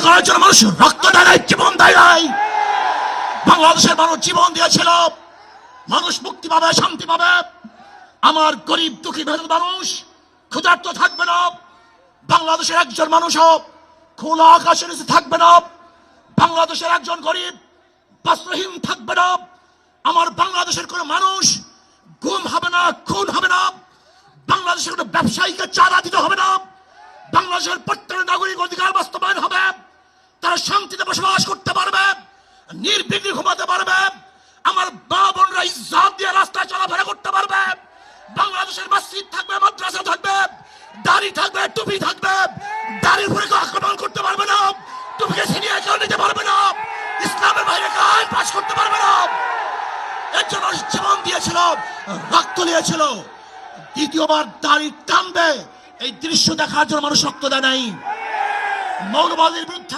দুর্নীতি করার জন্য মানুষ রক্ত দেয় জীবন দেয় নাই। বাংলাদেশের মানুষ জীবন দিয়েছিল। মানুষ মুক্তি পাবে, শান্তি পাবে। আমার গরিব, দুঃখী মেহনত মানুষ ক্ষুধার্ত থাকবে না। বাংলাদেশের একজন মানুষও খোলা আকাশের নিচে থাকবে না। বাংলাদেশের একজন গরিব, বস্ত্রহীন থাকবে না। আমার বাংলাদেশের কোনো মানুষ গুম হবে না, খুন হবে না। বাংলাদেশের কোনো ব্যবসায়ীকে চাঁদা দিতে হবে না। বাংলাদেশের প্রত্যেক নাগরিক অধিকার বাস্তবায়ন হবে। তারা শান্তিতে বসবাস করতে পারবে, নির্বিঘ্নে ঘুমাতে পারবে, আমার মা বোনরা ইজ্জত দিয়ে রাস্তায় চলাফেরা করতে পারবে, বাংলাদেশের মসজিদ থাকবে, মাদ্রাসা থাকবে, দাড়ি থাকবে, টুপি থাকবে, দাড়ির উপরে আক্রমণ করতে পারবে না, টুপিকে ছিনিয়ে কেউ নিতে পারবে না, ইসলামের বাইরে আইন পাস করতে পারবে না। এর জন্য জীবন দিয়েছিল, রক্ত নিয়েছিল, দ্বিতীয়বার দাড়ি টানবে, এই দৃশ্য দেখার জন্য মানুষ রক্ত দেয় নাই। মৌলবাদীর বিরুদ্ধে